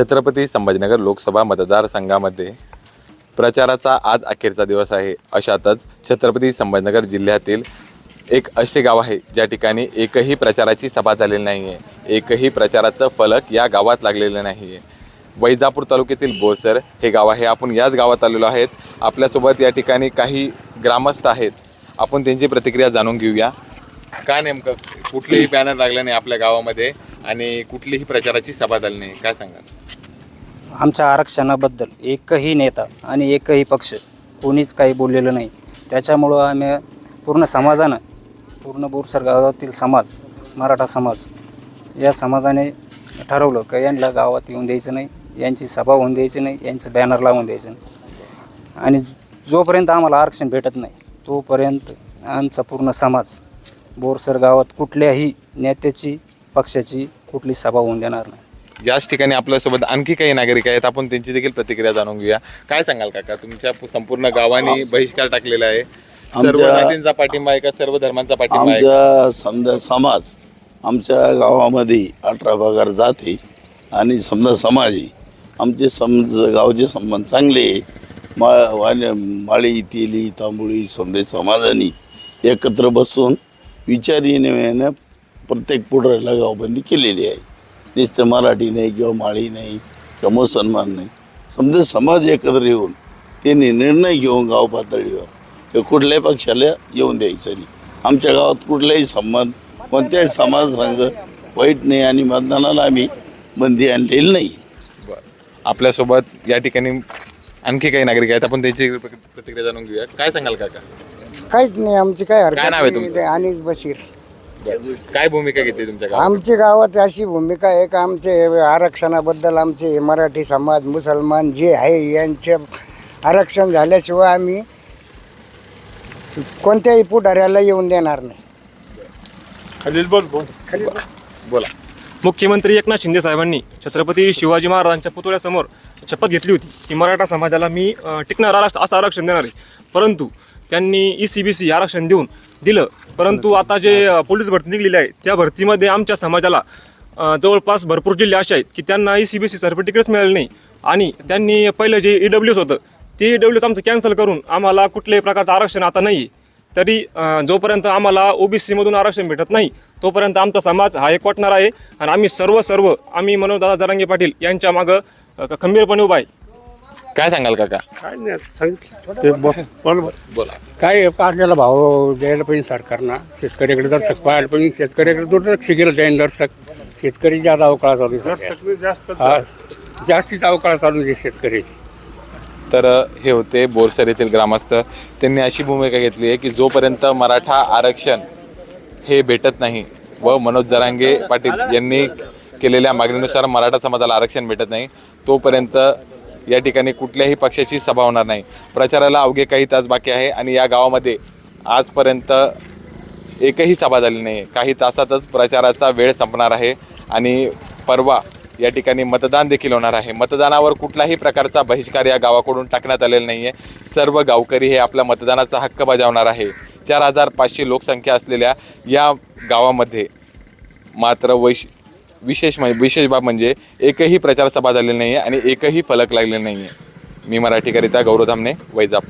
छत्रपती संभाजीनगर लोकसभा मतदारसंघामध्ये प्रचाराचा आज अखेरचा दिवस आहे. अशातच छत्रपती संभाजीनगर जिल्ह्यातील एक असे गाव आहे ज्या ठिकाणी एकही प्रचाराची सभा झालेली नाही आहे एकही प्रचाराचं फलक या गावात लागलेलं नाही आहे वैजापूर तालुक्यातील बोरसर हे गाव आहे. आपण याच गावात आलेलो आहेत. आपल्यासोबत या ठिकाणी काही ग्रामस्थ आहेत. आपण त्यांची प्रतिक्रिया जाणून घेऊया. का नेमकं कुठलेही बॅनर लागलं नाही आपल्या गावामध्ये? आणि कुठलीही प्रचाराची सभा झाली नाही. काय सांगाल? आमच्या आरक्षणाबद्दल एकही नेता आणि एकही पक्ष कोणीच काही बोललेलं नाही. त्याच्यामुळं आम्ही पूर्ण समाजानं पूर्ण बोरसर गावातील समाज मराठा समाज या समाजाने ठरवलं का यांना गावात येऊन द्यायचं नाही यांची सभा होऊन द्यायची नाही यांचं बॅनर लावून द्यायचं नाही. आणि जोपर्यंत आम्हाला आरक्षण भेटत नाही तोपर्यंत आमचा पूर्ण समाज बोरसर गावात कुठल्याही नेत्याची पक्षाची कुठली सभा होऊन देणार नाही. याच ठिकाणी आपल्यासोबत आणखी काही नागरिक आहेत. आपण त्यांची देखील प्रतिक्रिया जाणून घेऊया. काय सांगाल काका? तुमच्या संपूर्ण गावाने बहिष्कार टाकलेला आहे. सर्व आमच्या- जातींचा पाठिंबा आहे का? सर्व धर्मांचा पाठिंबा आहे? आमच्या समजा समाज आमच्या गावामध्ये अठरा पगार जाते आणि समजा समाज आहे आमचे समज गावचे संबंध चांगले आहे. मा माळी तेली तांबुळी समजे समाजाने एकत्र बसून विचारीने प्रत्येक पुढाऱ्याला गावबंदी केलेली आहे नुसतं मराठी नाही किंवा माळी नाही किंवा मुसलमान नाही समजा समाज एकत्र येऊन त्यांनी निर्णय घेऊन गाव पातळीवर की कुठल्याही पक्षाला येऊन द्यायचं नाही आमच्या गावात कुठलाही संबंध कोणत्याही समाज संघ वाईट नाही आणि मतदानाला आम्ही बंदी आणलेली नाही. आपल्यासोबत या ठिकाणी आणखी काही नागरिक आहेत आपण त्यांची प्र- प्रतिक्रिया जाणून घेऊया काय सांगाल काका काहीच नाही आमची काय हरकत काय नाव आहे नाही. तुमचं? ते अनिस बशीर. काय भूमिका घेतली तुमच्या गावात? आमची गावात अशी भूमिका आहे का आमचे आरक्षणाबद्दल आमचे मराठी समाज मुसलमान जे आहे यांचे आरक्षण झाल्याशिवाय आम्ही कोणत्याही पुढाऱ्याला येऊन देणार नाही. बोला मुख्यमंत्री एकनाथ शिंदे साहेबांनी छत्रपती शिवाजी महाराजांच्या पुतळ्यासमोर शपथ घेतली होती की मराठा समाजाला मी अ, टिकणार आरक्षण असं आरक्षण देणार आहे. परंतु त्यांनी ई सी बी सी आरक्षण देऊन दिलं. परंतु आता जे पोलीस भरती निघलेली आहे त्या भरतीमध्ये आमच्या समाजाला अ, जवळपास भरपूर जिल्हे असे आहेत की त्यांना ई सी बी सी सर्टिफिकेटच मिळाले नाही. आणि त्यांनी पहिलं जे ई डब्ल्यू एस होतं ते ई डब्ल्यू एस आमचं कॅन्सल करून आम्हाला कुठल्याही प्रकारचं आरक्षण आता नाही आहे तरी अ, जोपर्यंत आम्हाला ओबीसीमधून आरक्षण भेटत नाही तोपर्यंत आमचा समाज हा एकवटणार आहे. आणि आम्ही सर्व सर्व आम्ही मनोजदादा जरांगे पाटील यांच्या मागं अ, खंबीरपणे उभा आहे. काय सांगाल काका? काय नाही आता सांगितलं. ते ब- बरोबर बोला. काय आपल्याला भाव द्यायला पाहिजे सरकारनं. शेतकऱ्याकडे दर्शक पाहायला पाहिजे शेतकऱ्याकडे दुर्लक्ष केलं जाईल दर्शक शेतकरी जास्त अवकाळ चालू आहे सध्या. हा जास्तीच अवकाळ चालू आहे शेतकऱ्याची. तर हे होते बोरसर येथील ग्रामस्थ. त्यांनी अशी भूमिका घेतली आहे की जोपर्यंत मराठा आरक्षण हे भेटत नाही व मनोज जरांगे पाटील यांनी केलेल्या मागणीनुसार मराठा समाजाला आरक्षण भेटत नाही तोपर्यंत या ठिकाणी कुठल्याही पक्षाची सभा होणार नाही. प्रचाराला अवघे काही तास बाकी आहे आणि या गावामध्ये आजपर्यंत एकही सभा झाली नाही. काही तासातच प्रचाराचा वेळ संपणार आहे आणि परवा या ठिकाणी मतदान देखील होणार आहे. मतदानावर कुठलाही प्रकारचा बहिष्कार या गावाकडून टाकण्यात आलेला नाही आहे सर्व गावकरी हे आपला मतदानाचा हक्क बजावणार आहे. चार हजार पाचशे लोकसंख्या असलेल्या या गावामध्ये मात्र वैश विशेष म्हणजे विशेष बाब म्हणजे एकही प्रचार सभा झालेली नाही आहे आणि एकही फलक लागलेला नाही आहे मी मराठीकरिता गौरव धामणे वैजापूर.